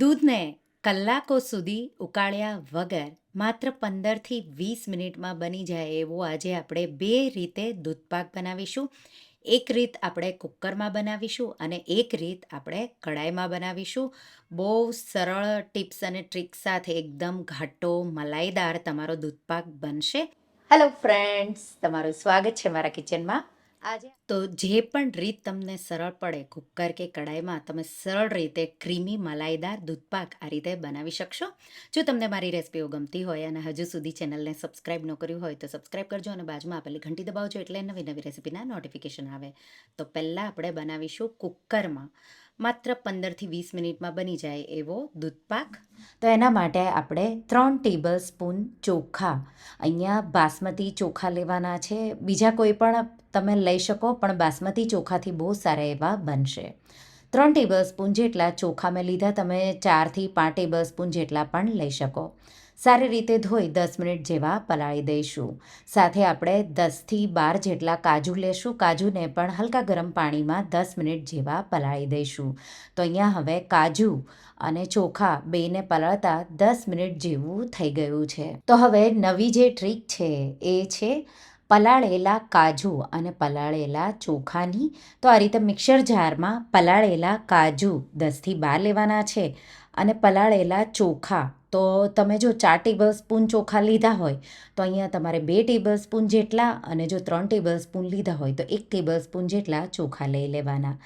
દૂધને કલાકો સુધી ઉકાળ્યા વગર માત્ર પંદરથી વીસ મિનિટમાં બની જાય એવો આજે આપણે બે રીતે દૂધપાક બનાવીશું. એક રીત આપણે કુકરમાં બનાવીશું અને એક રીત આપણે કડાઈમાં બનાવીશું. બહુ સરળ ટિપ્સ અને ટ્રિક્સ સાથે એકદમ ઘાટો મલાઈદાર તમારો દૂધપાક બનશે. હેલો ફ્રેન્ડ્સ તમારું સ્વાગત છે મારા કિચનમાં આજે? તો જે પણ રીત તમને સરળ પડે, કુકર કે કડાઈમાં તમે સરળ રીતે ક્રીમી મલાઈદાર દૂધપાક આ રીતે બનાવી શકશો. જો તમને મારી રેસિપીઓ ગમતી હોય અને હજુ સુધી ચેનલને સબસ્ક્રાઇબ ન કર્યું હોય, તો સબસ્ક્રાઇબ કરજો અને બાજુમાં આપેલી ઘંટી દબાવજો એટલે નવી નવી રેસિપીના નોટિફિકેશન આવે. તો પહેલાં આપણે બનાવીશું કુકરમાં માત્ર પંદરથી વીસ મિનિટમાં બની જાય એવો દૂધપાક. તો એના માટે આપણે ત્રણ ટેબલ સ્પૂન ચોખા. અહીંયા બાસમતી ચોખા લેવાના છે. બીજા કોઈ પણ તમે લઈ શકો, પણ બાસમતી ચોખાથી બહુ સારા એવા બનશે. ત્રણ ટેબલ સ્પૂન જેટલા ચોખા મેં લીધા, તમે ચારથી પાંચ ટેબલ સ્પૂન જેટલા પણ લઈ શકો. સારી રીતે ધોઈ દસ મિનિટ જેવા પલાળી દઈશું. સાથે આપણે દસથી બાર જેટલા કાજુ લેશું. કાજુને પણ હલકા ગરમ પાણીમાં દસ મિનિટ જેવા પલાળી દઈશું. તો અહીંયા હવે કાજુ અને ચોખા બેને પલાળતા દસ મિનિટ જેવું થઈ ગયું છે. તો હવે નવી જે ટ્રીક છે એ છે પલાળેલા કાજુ અને પલાળેલા ચોખાની. તો આ રીતે મિક્સર જારમાં પલાળેલા કાજુ દસથી બાર લેવાના છે. અને પલાળેલા ચોખા. તો તમે જો ચાર ટેબલ સ્પૂન ચોખા લીધા હોય, તો અહીંયા તમારે બે ટેબલ સ્પૂન જેટલા અને જો ત્રણ ટેબલ સ્પૂન લીધા હોય, તો એક ટેબલ સ્પૂન જેટલા ચોખા લઈ લેવાના.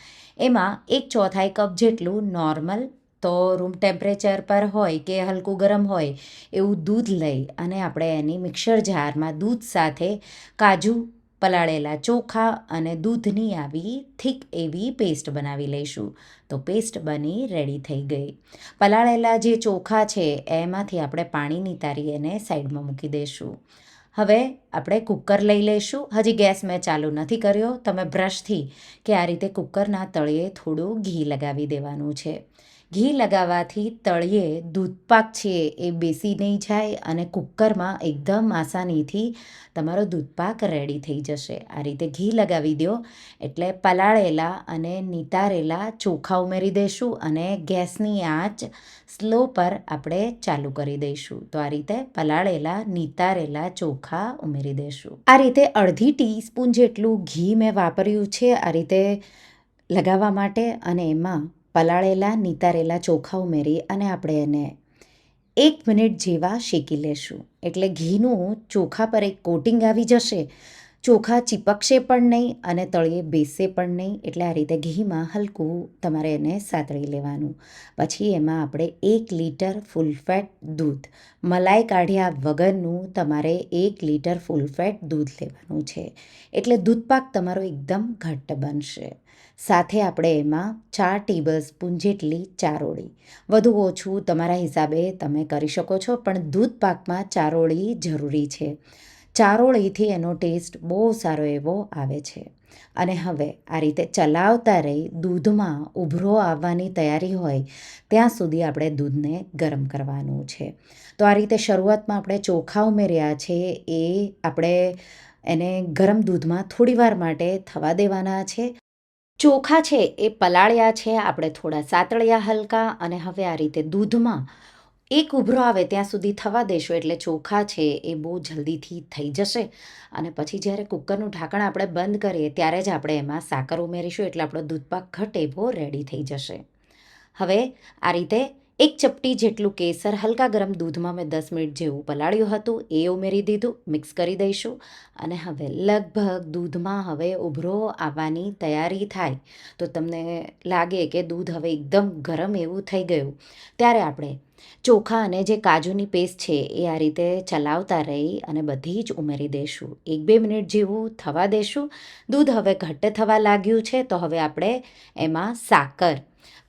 એમાં એક ચોથાઈ કપ જેટલું નોર્મલ, તો રૂમ ટેમ્પરેચર પર હોય કે હલકું ગરમ હોય, એવું દૂધ લઈ અને આપણે એની મિક્સર જારમાં દૂધ સાથે કાજુ પલાળેલા ચોખા અને દૂધની આવી થીક એવી પેસ્ટ બનાવી લઈશું. તો પેસ્ટ બની રેડી થઈ ગઈ. પલાળેલા જે ચોખા છે, એમાંથી આપણે પાણી નિતારી એને સાઈડમાં મૂકી દઈશું હવે આપણે કુકર લઈ લઈશું. હજી ગેસ મેં ચાલુ નથી કર્યો. તમે બ્રશથી કે આ રીતે કુકરના તળિયે થોડું ઘી લગાવી દેવાનું છે. ઘી લગાવવાથી તળિયે દૂધપાક છે એ બેસી નહીં જાય અને કુકરમાં એકદમ આસાનીથી તમારો દૂધપાક રેડી થઈ જશે. આ રીતે ઘી લગાવી દો એટલે પલાળેલા અને નિતારેલા ચોખા ઉમેરી દઈશું અને ગેસની આંચ સ્લો પર આપણે ચાલુ કરી દઈશું. તો આ રીતે પલાળેલા, નિતારેલા ચોખા ઉમેરી દઈશું આ રીતે અડધી ટીસ્પૂન જેટલું ઘી મેં વાપર્યું છે આ રીતે લગાવવા માટે અને એમાં પલાળેલા, નિતારેલા ચોખા ઉમેરી અને આપણે એને એક મિનિટ જેવા શેકી લેશું. એટલે ઘીનું ચોખા પર એક કોટિંગ આવી જશે. ચોખા ચીપકશે પણ નહીં અને તળિયે બેસશે પણ નહીં. એટલે આ રીતે ઘીમાં હલકું તમારે એને સાતળી લેવાનું. પછી એમાં આપણે એક લીટર ફૂલ ફેટ દૂધ, મલાઈ કાઢ્યા વગરનું તમારે એક લીટર ફૂલ ફેટ દૂધ લેવાનું છે. એટલે દૂધપાક તમારો એકદમ ઘટ્ટ બનશે. સાથે આપણે એમાં ચાર ટેબલ સ્પૂન જેટલી ચારોળી વધુ ઓછું તમારા હિસાબે તમે કરી શકો છો, પણ દૂધ પાકમાં ચારોળી જરૂરી છે. ચારોળીથી એનો ટેસ્ટ બહુ સારો એવો આવે છે. અને હવે આ રીતે ચલાવતા રહી દૂધમાં ઉભરો આવવાની તૈયારી હોય, ત્યાં સુધી આપણે દૂધને ગરમ કરવાનું છે. તો આ રીતે શરૂઆતમાં આપણે ચોખા ઉમેર્યા છે, એ આપણે એને ગરમ દૂધમાં થોડીવાર માટે થવા દેવાના છે. ચોખા છે એ પલાળ્યા છે, આપણે થોડા સાતળ્યા હલકા અને હવે આ રીતે દૂધમાં એક ઉભરો આવે ત્યાં સુધી થવા દેશો, એટલે ચોખા છે એ બહુ જલ્દીથી થઈ જશે. અને પછી જ્યારે કુકરનું ઢાંકણ આપણે બંધ કરીએ, ત્યારે જ આપણે એમાં સાકર ઉમેરીશું, એટલે આપણો દૂધપાક ઘટ એવો રેડી થઈ જશે. હવે આ રીતે એક ચપટી જેટલું કેસર હલકા ગરમ દૂધમાં મેં દસ મિનિટ જેવું પલાળ્યું હતું. એ ઉમેરી દીધું, મિક્સ કરી દઈશું. અને હવે લગભગ દૂધમાં હવે ઉભરો આવવાની તૈયારી થાય. તો તમને લાગે કે દૂધ હવે એકદમ ગરમ એવું થઈ ગયું. ત્યારે આપણે ચોખા અને જે કાજુની પેસ્ટ છે એ આ રીતે ચલાવતા રહી અને બધી જ ઉમેરી દઈશું એક બે મિનિટ જેવું થવા દેશું. દૂધ હવે ઘટ્ટ થવા લાગ્યું છે તો હવે આપણે એમાં સાકર.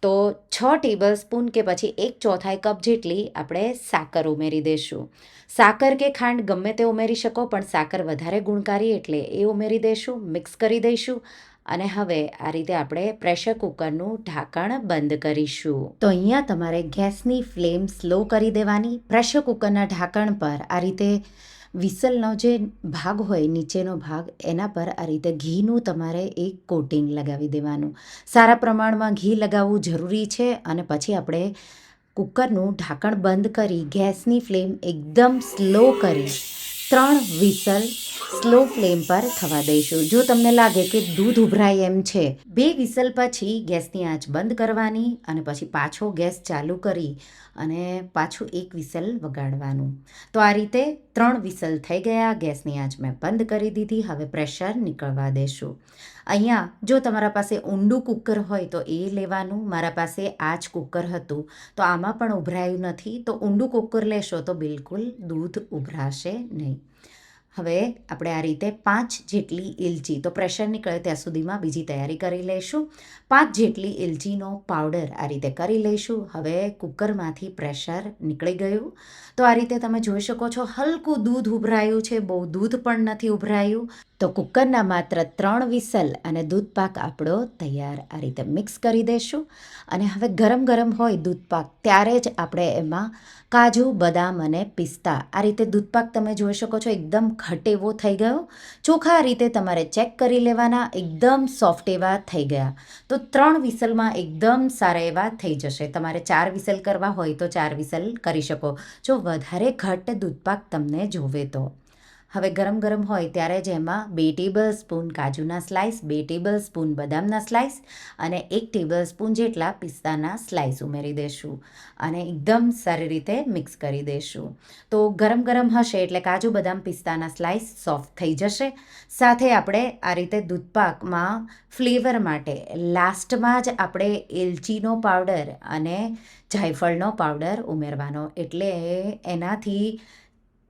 તો છ ટેબલ સ્પૂન કે પછી એક ચોથાઈ કપ જેટલી આપણે સાકર ઉમેરી દઈશું સાકર કે ખાંડ ગમે તે ઉમેરી શકો, પણ સાકર વધારે ગુણકારી એટલે એ ઉમેરી દઈશું મિક્સ કરી દઈશું. અને હવે આ રીતે આપણે પ્રેશર કુકરનું ઢાંકણ બંધ કરીશું. તો અહીંયા તમારે ગેસની ફ્લેમ સ્લો કરી દેવાની. પ્રેશર કુકરના ઢાંકણ પર આ રીતે વિસલનો જે ભાગ હોય, નીચેનો ભાગ, એના પર આ રીતે ઘીનું તમારે એક કોટિંગ લગાવી દેવાનું. સારા પ્રમાણમાં ઘી લગાવવું જરૂરી છે અને પછી આપણે કુકરનું ઢાંકણ બંધ કરી ગેસની ફ્લેમ એકદમ સ્લો કરી ત્રણ વિસલ સ્લો ફ્લેમ પર થવા દઈશું. જો તમને લાગે કે દૂધ ઉભરાય એમ છે, બે વિસલ પછી ગેસની આંચ બંધ કરવાની અને પછી પાછો ગેસ ચાલુ કરી અને પાછું એક વિસલ વગાડવાનું. તો આ રીતે ત્રણ વિસલ થઈ ગયા, ગેસની આંચ મેં બંધ કરી દીધી, હવે પ્રેશર નીકળવા દેશું. અહીંયા, જો તમારા પાસે ઊંડું કુકર હોય તો એ લેવાનું, મારા પાસે આ જ કુકર હતું, તો આમાં પણ ઉભરાયું નથી, તો ઊંડું કુકર લેશો તો બિલકુલ દૂધ ઉભરાશે નહીં. હવે આપણે આ રીતે પાંચ જેટલી ઇલચી તો પ્રેશર નીકળે ત્યાં સુધીમાં બીજી તૈયારી કરી લઈશું. પાંચ જેટલી ઇલચીનો પાવડર આ રીતે કરી લઈશું. હવે કુકરમાંથી પ્રેશર નીકળી ગયું. તો આ રીતે તમે જોઈ શકો છો, હલકું દૂધ ઉભરાયું છે, બહુ દૂધ પણ નથી ઉભરાયું. તો કુકરના માત્ર ત્રણ વિસલ અને દૂધ પાક આપણો તૈયાર આ રીતે મિક્સ કરી દઈશું અને હવે ગરમ ગરમ હોય દૂધ પાક, ત્યારે જ આપણે એમાં કાજુ, બદામ અને પિસ્તા, આ રીતે દૂધપાક તમે જોઈ શકો છો, એકદમ ઘટ એવો થઈ ગયો. ચોખા રીતે તમારે ચેક કરી લેવાના, એકદમ સોફ્ટ એવા થઈ ગયા. તો ત્રણ વિસલમાં એકદમ સારા એવા થઈ જશે. તમારે ચાર વિસલ કરવા હોય તો ચાર વિસલ કરી શકો. જો વધારે ઘટ દૂધપાક તમને જોવે તો. હવે ગરમ ગરમ હોય ત્યારે જ એમાં બે ટેબલ સ્પૂન કાજુના સ્લાઇસ બે ટેબલ સ્પૂન બદામના સ્લાઇસ અને એક ટેબલ સ્પૂન જેટલા પિસ્તાના સ્લાઇસ ઉમેરી દઈશું અને એકદમ સારી રીતે મિક્સ કરી દઈશું તો ગરમ ગરમ હશે એટલે કાજુ, બદામ, પિસ્તાના સ્લાઇસ સોફ્ટ થઈ જશે. સાથે આપણે આ રીતે દૂધપાકમાં ફ્લેવર માટે લાસ્ટમાં જ આપણે એલચીનો પાવડર અને જાયફળનો પાવડર ઉમેરવાનો. એટલે એનાથી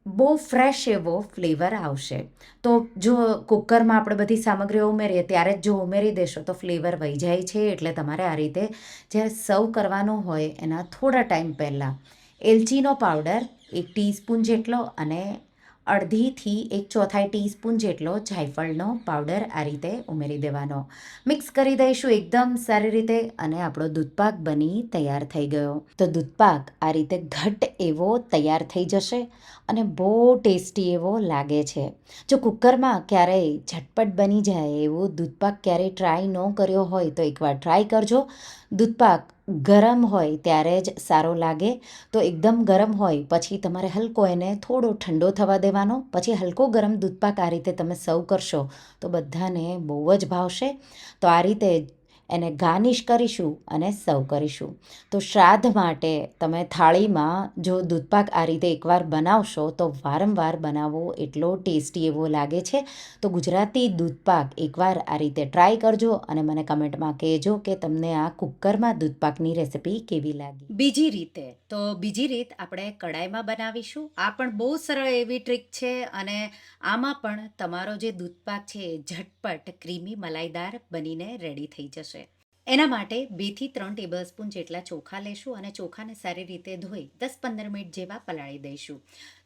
બહુ ફ્રેશ એવો ફ્લેવર આવશે. તો જો કુકરમાં આપણે બધી સામગ્રીઓ ઉમેરીએ, ત્યારે જ જો ઉમેરી દેશો, તો ફ્લેવર વહી જાય છે. એટલે તમારે આ રીતે જ્યારે સર્વ કરવાનો હોય, એના થોડા ટાઈમ પહેલાં. એલચીનો પાવડર એક ટીસ્પૂન જેટલો અને અડધીથી એક ચોથાઈ ટીસ્પૂન જેટલો જાયફળનો પાવડર આ રીતે ઉમેરી દેવાનો. મિક્સ કરી દઈશું એકદમ સારી રીતે અને આપણો દૂધપાક બની તૈયાર થઈ ગયો. તો દૂધપાક આ રીતે ઘટ એવો તૈયાર થઈ જશે અને બહુ ટેસ્ટી એવો લાગે છે. જો કુકરમાં ક્યારેય ઝટપટ બની જાય એવો દૂધપાક ક્યારેય ટ્રાય ન કર્યો હોય તો એકવાર ટ્રાય કરજો. દૂધપાક ગરમ હોય ત્યારે જ સારો લાગે. તો એકદમ ગરમ હોય, પછી તમારે હલકો એને થોડો ઠંડો થવા દેવાનો. પછી હલકો ગરમ દૂધપાક આ રીતે તમે સર્વ કરશો તો બધાને બહુ જ ભાવશે. તો આ રીતે એને ગાર્નિશ કરીશું અને સર્વ કરીશું. તો શ્રાદ્ધ માટે તમે થાળીમાં જો દૂધપાક આ રીતે એકવાર બનાવશો, તો વારંવાર બનાવવો એટલો ટેસ્ટી એવો લાગે છે. તો ગુજરાતી દૂધપાક એકવાર આ રીતે ટ્રાય કરજો અને મને કમેન્ટમાં કહેજો કે તમને આ કુકરમાં દૂધપાકની રેસિપી કેવી લાગી. બીજી રીતે, તો બીજી રીત આપણે કડાઈમાં બનાવીશું. આ પણ બહુ સરળ એવી ટ્રીક છે અને આમાં પણ તમારો જે દૂધપાક છે ઝટપટ, ક્રીમી, મલાઈદાર બનીને રેડી થઈ જશે. એના માટે બેથી ત્રણ ટેબલ સ્પૂન જેટલા ચોખા લેશું અને ચોખાને સારી રીતે ધોઈ દસ પંદર મિનિટ જેવા પલાળી દઈશું.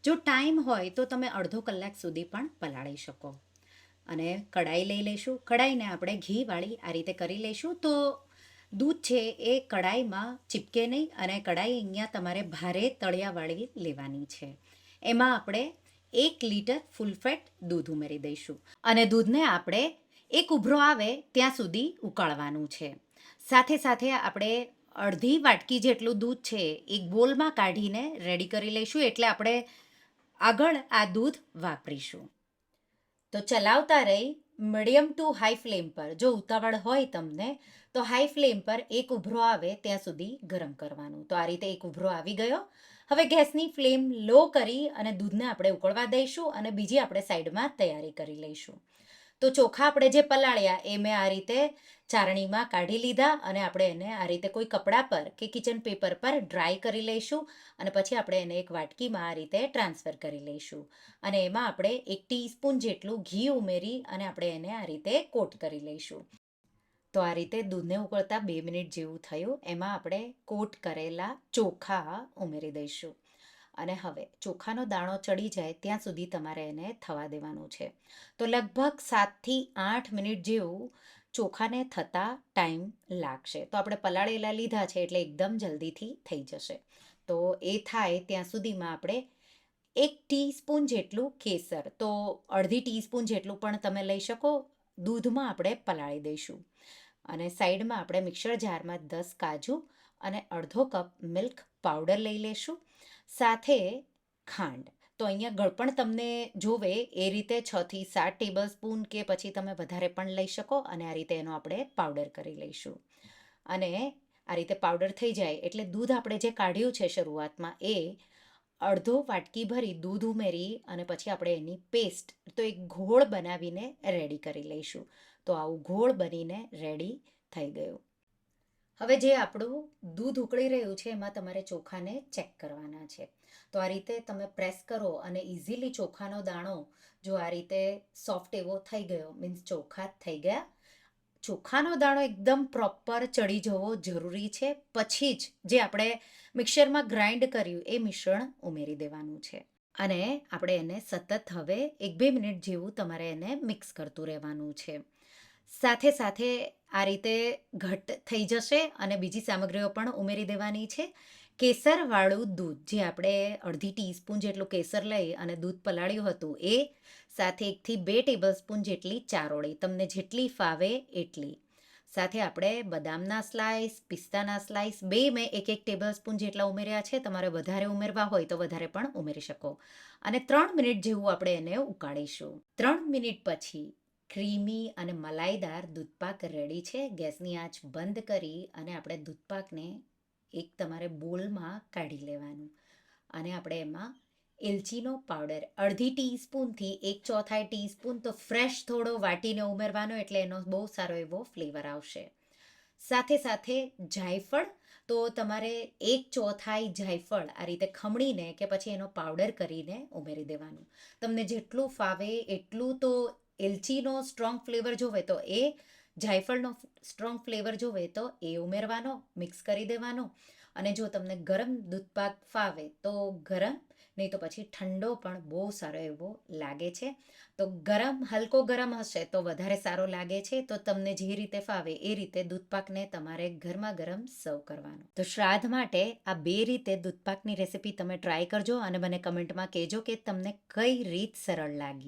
જો ટાઈમ હોય તો તમે અડધો કલાક સુધી પણ પલાળી શકો. અને કડાઈ લઈ લઈશું કડાઈને આપણે ઘીવાળી આ રીતે કરી લઈશું તો દૂધ છે એ કડાઈમાં ચીપકે નહીં અને કડાઈ અહીંયા તમારે ભારે તળિયાવાળી લેવાની છે. એમાં આપણે એક લીટર ફૂલ ફેટ દૂધ ઉમેરી દઈશું. અને દૂધને આપણે એક ઉભરો આવે ત્યાં સુધી ઉકાળવાનું છે. સાથે સાથે આપણે અડધી વાટકી જેટલું દૂધ છે, એક બોલમાં કાઢીને રેડી કરી લઈશું એટલે આપણે આગળ આ દૂધ વાપરીશું. તો ચલાવતા રહી મીડિયમ ટુ હાઈ ફ્લેમ પર. જો ઉતાવળ હોય તમને, તો હાઈ ફ્લેમ પર એક ઉભરો આવે ત્યાં સુધી ગરમ કરવાનું. તો આ રીતે એક ઉભરો આવી ગયો. હવે ગેસની ફ્લેમ લો કરી અને દૂધને આપણે ઉકળવા દઈશું અને બીજી આપણે સાઈડમાં તૈયારી કરી લઈશું. તો ચોખા આપણે જે પલાળ્યા એ મેં આ રીતે ચારણીમાં કાઢી લીધા અને આપણે એને આ રીતે કોઈ કપડા પર કે કિચન પેપર પર ડ્રાય કરી લઈશું અને પછી આપણે એને એક વાટકીમાં આ રીતે ટ્રાન્સફર કરી લઈશું. અને એમાં આપણે એક ટીસ્પૂન જેટલું ઘી ઉમેરી અને આપણે એને આ રીતે કોટ કરી લઈશું. તો આ રીતે દૂધને ઉકળતા બે મિનિટ જેવું થયું. એમાં આપણે કોટ કરેલા ચોખા ઉમેરી દઈશું. અને હવે ચોખાનો દાણો ચડી જાય ત્યાં સુધી તમારે એને થવા દેવાનું છે. તો લગભગ સાતથી આઠ મિનિટ જેવું ચોખાને થતાં ટાઈમ લાગશે. તો આપણે પલાળેલા લીધા છે એટલે એકદમ જલ્દીથી થઈ જશે. તો એ થાય ત્યાં સુધીમાં આપણે એક ટીસ્પૂન જેટલું કેસર, તો અડધી ટીસ્પૂન જેટલું પણ તમે લઈ શકો. દૂધમાં આપણે પલાળી દઈશું. અને સાઈડમાં આપણે મિક્સર જારમાં દસ કાજુ અને અડધો કપ મિલ્ક પાવડર લઈ લેશું. સાથે ખાંડ. તો અહીંયા ગળપણ તમને જોવે એ રીતે છથી સાત ટેબલ સ્પૂન કે પછી તમે વધારે પણ લઈ શકો અને આ રીતે એનો આપણે પાવડર કરી લઈશું. અને આ રીતે પાવડર થઈ જાય એટલે દૂધ આપણે જે કાઢ્યું છે શરૂઆતમાં એ અડધો વાટકી ભરી દૂધ ઉમેરી અને પછી આપણે એની પેસ્ટ તો એક ઘોળ બનાવીને રેડી કરી લઈશું. તો આવું ઘોળ બનીને રેડી થઈ ગયું. હવે જે આપણું દૂધ ઉકળી રહ્યું છે, એમાં તમારે ચોખાને ચેક કરવાના છે. તો આ રીતે તમે પ્રેસ કરો અને ઇઝીલી ચોખાનો દાણો જો આ રીતે સોફ્ટ એવો થઈ ગયો મીન્સ ચોખા થઈ ગયા. ચોખાનો દાણો એકદમ પ્રોપર ચડી જવો જરૂરી છે. પછી જ જે આપણે મિક્સરમાં ગ્રાઇન્ડ કર્યું, એ મિશ્રણ ઉમેરી દેવાનું છે. અને આપણે એને સતત હવે એક બે મિનિટ જેવું તમારે એને મિક્સ કરતું રહેવાનું છે. સાથે સાથે આ રીતે ઘટ થઈ જશે અને બીજી સામગ્રીઓ પણ ઉમેરી દેવાની છે. કેસરવાળું દૂધ, જે આપણે અડધી ટીસ્પૂન જેટલું કેસર લઈ અને દૂધ પલાળ્યું હતું, એ સાથે એકથી બે ટેબલ સ્પૂન જેટલી ચારોળી, તમને જેટલી ફાવે એટલી. સાથે આપણે બદામના સ્લાઇસ પિસ્તાના સ્લાઇસ બે મેં એક એક ટેબલ સ્પૂન જેટલા ઉમેર્યા છે, તમારે વધારે ઉમેરવા હોય તો વધારે પણ ઉમેરી શકો. અને ત્રણ મિનિટ જેવું આપણે એને ઉકાળીશું. ત્રણ મિનિટ પછી ક્રીમી અને મલાઈદાર દૂધપાક રેડી છે. ગેસની આંચ બંધ કરી અને આપણે દૂધપાકને એક તમારે બોલમાં કાઢી લેવાનું. અને આપણે એમાં એલચીનો પાવડર અડધી ટીસ્પૂનથી એક ચોથાઈ ટીસ્પૂન તો ફ્રેશ થોડો વાટીને ઉમેરવાનો એટલે એનો બહુ સારો એવો ફ્લેવર આવશે. સાથે સાથે જાયફળ તો તમારે એક ચોથાઈ જાયફળ આ રીતે ખમણીને કે પછી એનો પાવડર કરીને ઉમેરી દેવાનું. તમને જેટલું ફાવે એટલું તો એલચીનો સ્ટ્રોંગ ફ્લેવર જોવે તો એ, જાયફળનો સ્ટ્રોંગ ફ્લેવર જોવે તો એ ઉમેરવાનો મિક્સ કરી દેવાનો. અને જો તમને ગરમ દૂધપાક ફાવે તો ગરમ, નહીં તો પછી ઠંડો પણ બહુ સારો એવો લાગે છે. તો ગરમ, હલકો ગરમ હશે તો વધારે સારો લાગે છે. તો તમને જે રીતે ફાવે એ રીતે દૂધપાકને તમારે ગરમા ગરમ સર્વ કરવાનો. તો શ્રાદ્ધ માટે આ બે રીતે દૂધપાકની રેસીપી તમે ટ્રાય કરજો અને મને કમેન્ટમાં કહેજો કે તમને કઈ રીત સરળ લાગી.